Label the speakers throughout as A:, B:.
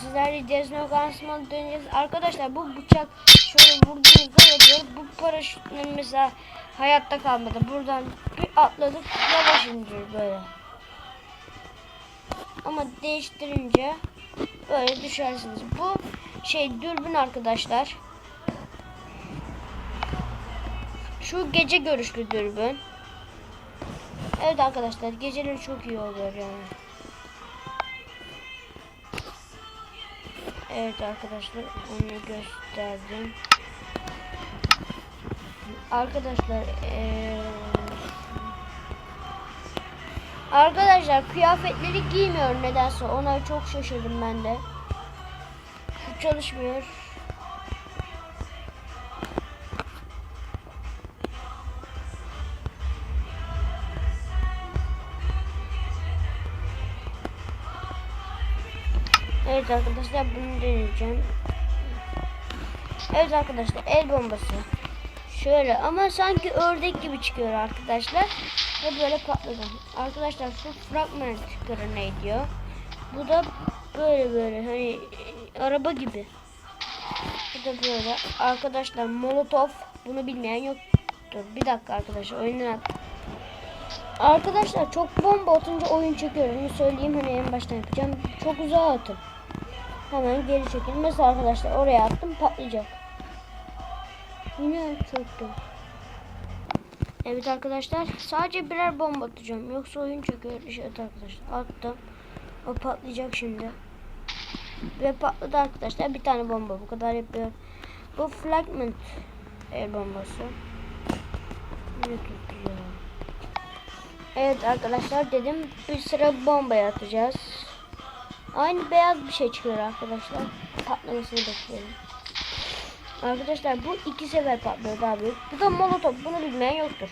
A: sizlerle Desno Gansman'a döneceğiz. Arkadaşlar bu bıçak şöyle vurduğunuzda yapıyor. Bu paraşütün mesela hayatta kalmadı. Buradan bir atladık yavaş indir böyle. Ama değiştirince böyle düşersiniz. Bu şey dürbün arkadaşlar. Şu gece görüşlü dürbün. Evet arkadaşlar geceleri çok iyi oluyor yani. Evet arkadaşlar onu gösterdim. Arkadaşlar eee Arkadaşlar kıyafetleri giymiyor nedense ona çok şaşırdım ben de. Çalışmıyor. Evet arkadaşlar bunu deneyeceğim. Evet arkadaşlar el bombası. Şöyle ama sanki ördek gibi çıkıyor arkadaşlar. Ve böyle patladı. Arkadaşlar şu fragment ne diyor. Bu da böyle böyle hani araba gibi. Bu da böyle. Arkadaşlar molotov bunu bilmeyen yoktur. Bir dakika arkadaşlar oyundan at. Arkadaşlar çok bomba atınca oyun çekiyor. Onu söyleyeyim hani en baştan yapacağım. Çok uzağa atın. Hemen geri çekin. Mesela arkadaşlar oraya attım patlayacak. Yine çöktüm. Evet arkadaşlar sadece birer bomba atacağım. Yoksa oyun çöküyor. Evet arkadaşlar attım. O patlayacak şimdi. Ve patladı arkadaşlar. Bir tane bomba bu kadar yapıyor. Bu fragment el bombası. Evet arkadaşlar dedim bir sıra bombaya atacağız. Aynı beyaz bir şey çıkıyor arkadaşlar. Patlamasını bekleyelim. Arkadaşlar bu iki sefer patlıyor daha büyük. Bu da molotof. Bunu bilmeyen yoktur.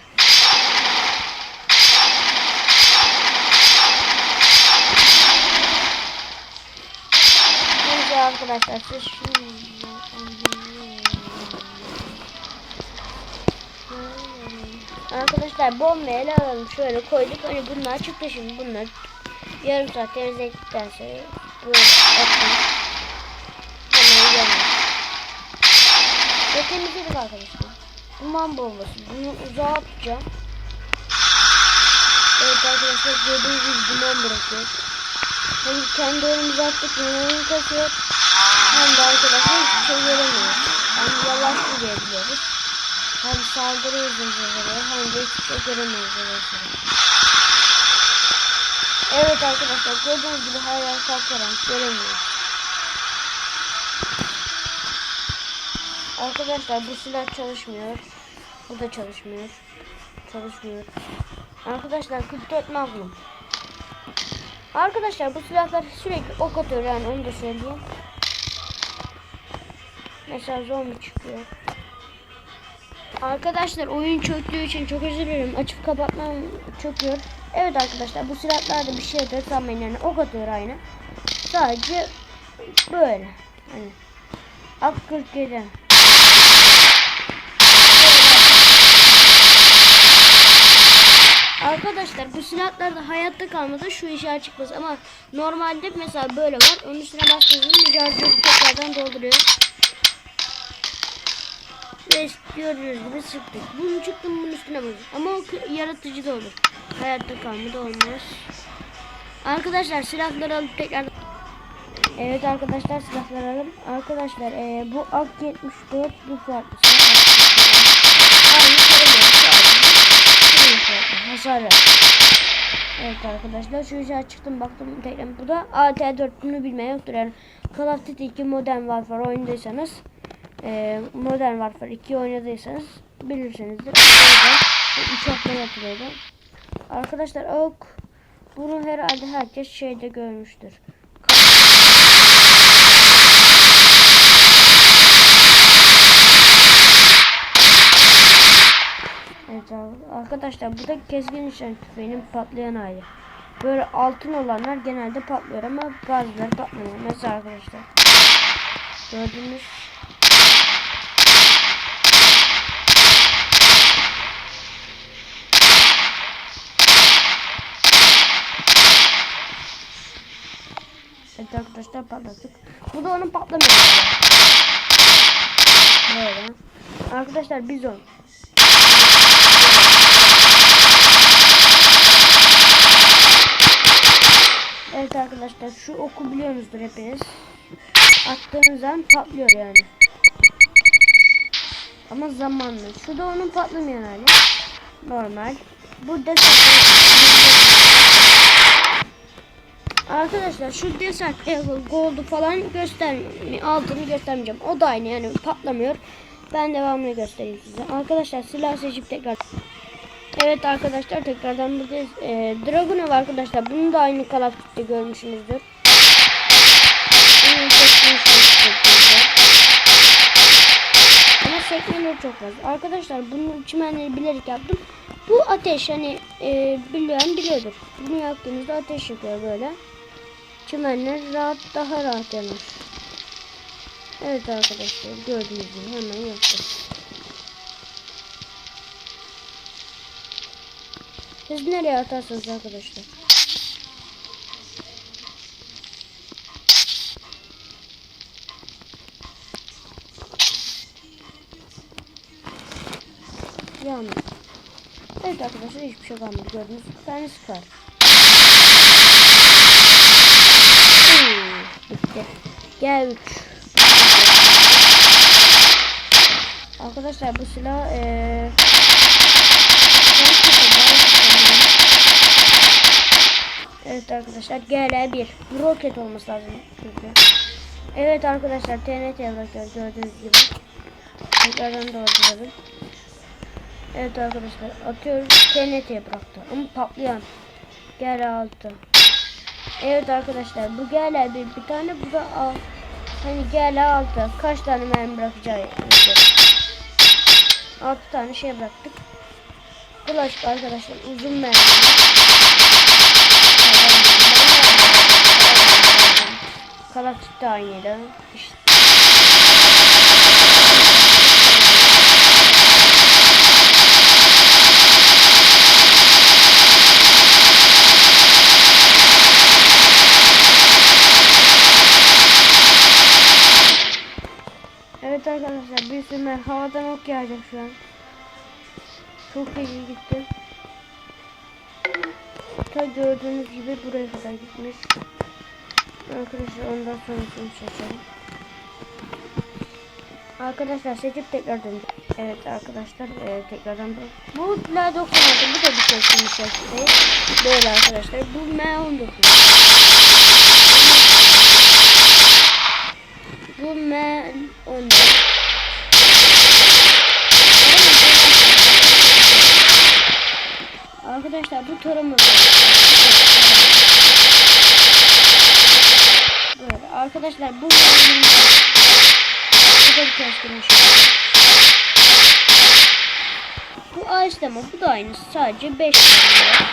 A: Neyse arkadaşlar siz şunu... Arkadaşlar bombayı alalım. Şöyle koyduk. Hani bunlar çıktı şimdi. Bunlar yarım saat temizledikten sonra böyle atın. Hemen yanıyor. Ve temizledik arkadaşlar. Duman bombası. Bunu uzağa atacağım. Evet arkadaşlar gördüğünüz gibi duman bırakıyor. Hem kendi önümüze attık yanımızı kasıyor. Hem de arkadaşlar hiçbir şey göremiyoruz. Hem yavaş gidebiliyoruz. Hem saldırı hızımızı hem de hiçbir şey göremiyoruz. Arkadaşlar. Evet arkadaşlar gördüğünüz gibi her yer kapkaranlık göremiyoruz. Arkadaşlar bu silah çalışmıyor. Bu da çalışmıyor. Çalışmıyor. Arkadaşlar 44 Magnum. Arkadaşlar bu silahlar sürekli ok atıyor yani onu da söyleyeyim. Mesela zombi çıkıyor. Arkadaşlar oyun çöktüğü için çok özür dilerim. Açıp kapatmam çöküyor. Evet arkadaşlar bu silahlarda bir şey atıyor sanmayın yani ok atıyor aynı. Sadece böyle. Hani Ak 47. Arkadaşlar bu silahlarda hayatta kalmada şu işaret çıkmaz ama normalde mesela böyle var. Onun üstüne bastığınızda şarjı tekrardan dolduruyor. Ve gördüğünüz gibi sıktık. Bunu çıktım bunun üstüne basın. Ama o yaratıcı da olur. Hayatta kalmada olmaz. Arkadaşlar silahları alıp tekrar Evet arkadaşlar silahları alalım. Arkadaşlar ee, bu AK 74 bu farklı. Aynı sarı hasarı. Evet arkadaşlar şu işe çıktım baktım tekrar bu da AT4 bunu bilmeyen yoktur yani Call of Duty 2 Modern Warfare oynadıysanız e, Modern Warfare 2 oynadıysanız bilirsinizdir. Uçaktan atılıyordu. Arkadaşlar ok bunu herhalde herkes şeyde görmüştür. Evet arkadaşlar bu da keskin nişan tüfeğinin patlayan hali. Böyle altın olanlar genelde patlıyor ama bazıları patlamıyor. Mesela arkadaşlar gördüğünüz Evet arkadaşlar patlattık. Bu da onun patlamıyor. Böyle. Arkadaşlar bizon. Evet arkadaşlar şu oku biliyorsunuzdur hepiniz. Attığınız zaman patlıyor yani. Ama zamanlı. Şu da onun patlamayan hali. Normal. Burada Arkadaşlar şu Eagle Gold'u falan göster altını göstermeyeceğim. O da aynı yani patlamıyor. Ben devamını göstereyim size. Arkadaşlar silah seçip tekrar Evet arkadaşlar tekrardan buradayız. Ee, Dragunov arkadaşlar bunu da aynı Duty'de görmüşsünüzdür. Ama sekmeleri çok fazla. Arkadaşlar bunun çimenleri bilerek yaptım. Bu ateş hani e, bilen biliyordur. Bunu yaptığınızda ateş yakıyor böyle. Çimenler rahat daha rahat yanar. Evet arkadaşlar gördüğünüz gibi hemen yaptım. Siz nereye atarsınız arkadaşlar? Yani. Evet arkadaşlar hiçbir şey kalmadı gördünüz. Bir tane. Gel 3. Arkadaşlar bu silah eee Evet arkadaşlar GL1 roket olması lazım çünkü. Evet arkadaşlar TNT bırakıyor gördüğünüz gibi. Tekrardan dolduralım. Evet arkadaşlar atıyoruz TNT bıraktı ama patlayan GL6. Evet arkadaşlar bu GL1 bir tane bu da al. Hani GL6 kaç tane mermi bırakacağı 6 tane şey bıraktık. Kulaç arkadaşlar uzun mermi. Kalakçı da aynıydı. İşte. Evet bir sürü havadan ok yağacak şu an. Çok iyi gitti. Ta gördüğünüz gibi buraya kadar gitmiş. Arkadaşlar ondan sonrasını seçelim. Arkadaşlar seçip tekrar döndük. Evet arkadaşlar e, tekrardan bu. Bu La 96 bu da bir seçim içerisinde. Böyle arkadaşlar bu M19. Bu M14. Tarımı Böyle arkadaşlar bu bu ağaçlama bu da aynı sadece 5 lira.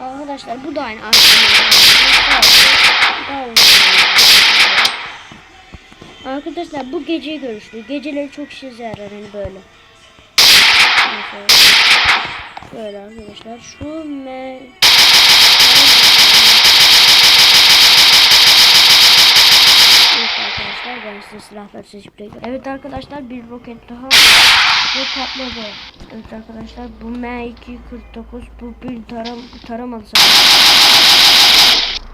A: Arkadaşlar bu da aynı ağaçlama. Arkadaşlar bu gece görüşlü. Geceleri çok işe yarar hani böyle. Mesela. Böyle arkadaşlar. Şu me Evet arkadaşlar ben size silahları seçip de Evet arkadaşlar bir roket daha ve patladı. Evet arkadaşlar bu M249 bu bir taram taramalı sanırım.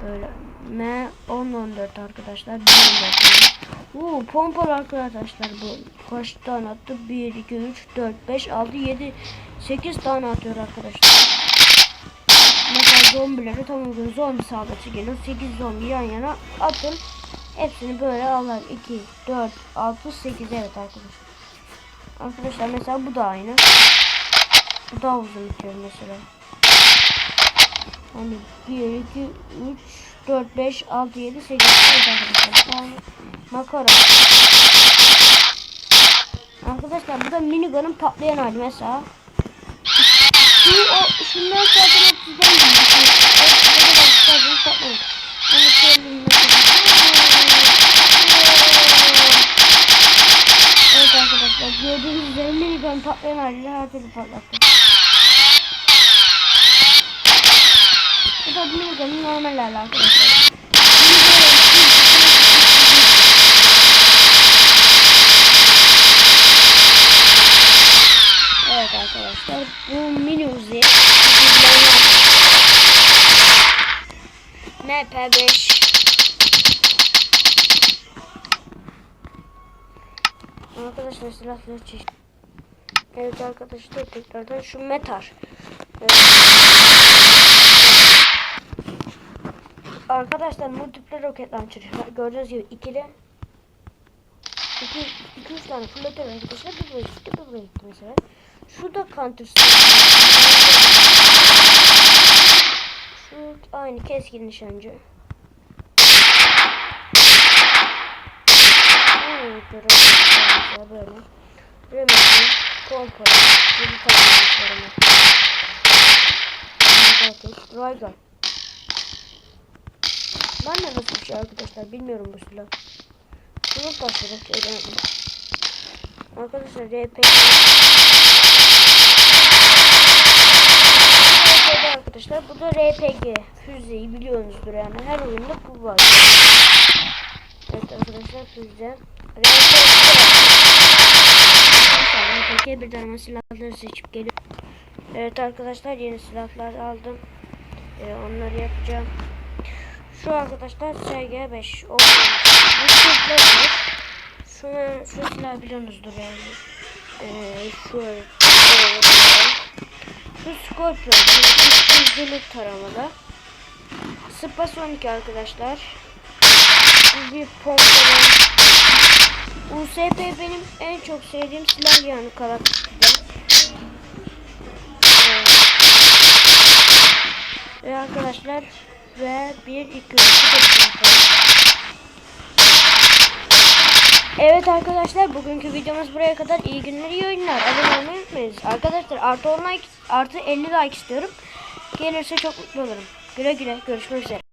A: Böyle M1014 arkadaşlar. 1014. Oo, pompalı arkadaşlar bu. Kaç tane attı? 1, 2, 3, 4, 5, 6, 7, 8 tane atıyor arkadaşlar. Mesela zombileri tam uygun zombi saldırısı geliyor. 8 zombi yan yana atın. Hepsini böyle alır. 2, 4, 6, 8 evet arkadaşlar. Arkadaşlar mesela bu da aynı. Bu daha uzun bitiyor mesela. Hani 1, 2, 3, 4, 5, 6, 7, 8 evet arkadaşlar. Yani makara. Arkadaşlar bu da minigun'un patlayan hali mesela. Şu o şundan zaten söyleyeyim Evet arkadaşlar gördüğünüz üzere minigun patlayan haliyle her türlü patlattı. adını. Normal alakalı. Evet arkadaşlar bu mini uzi MP5 Arkadaşlar silahları çeşit Evet arkadaşlar tekrardan şu metar evet. Arkadaşlar multiple roket launcher. Gördüğünüz gibi ikili. 2 2 3 tane fırlatıyor arkadaşlar. Bir buraya gitti, bir buraya gitti mesela. Şu da counter. Şu aynı keskin nişancı. Böyle bir tane var ama. Raygun. Ben de nasıl bir şey arkadaşlar bilmiyorum bu silah. Bunu taşıdık öyle Arkadaşlar RP arkadaşlar bu da RPG füzeyi biliyorsunuzdur yani her oyunda bu var. Evet arkadaşlar füze RPG bir tane silahları seçip geliyor. Evet arkadaşlar yeni silahlar aldım. Ee, onları yapacağım. Şu arkadaşlar SG5 o Şunu şu silah biliyorsunuzdur yani. Ee, şöyle Şu Scorpion üstüncülük taramalı. Spas 12 arkadaşlar. Bu bir pompalı. USP benim en çok sevdiğim silah yani karakterden. Ve arkadaşlar ve 1 2 3 Evet arkadaşlar bugünkü videomuz buraya kadar. İyi günler, iyi oyunlar. Abone olmayı unutmayınız. Arkadaşlar artı 10 like, artı 50 like istiyorum. Gelirse çok mutlu olurum. Güle güle görüşmek üzere.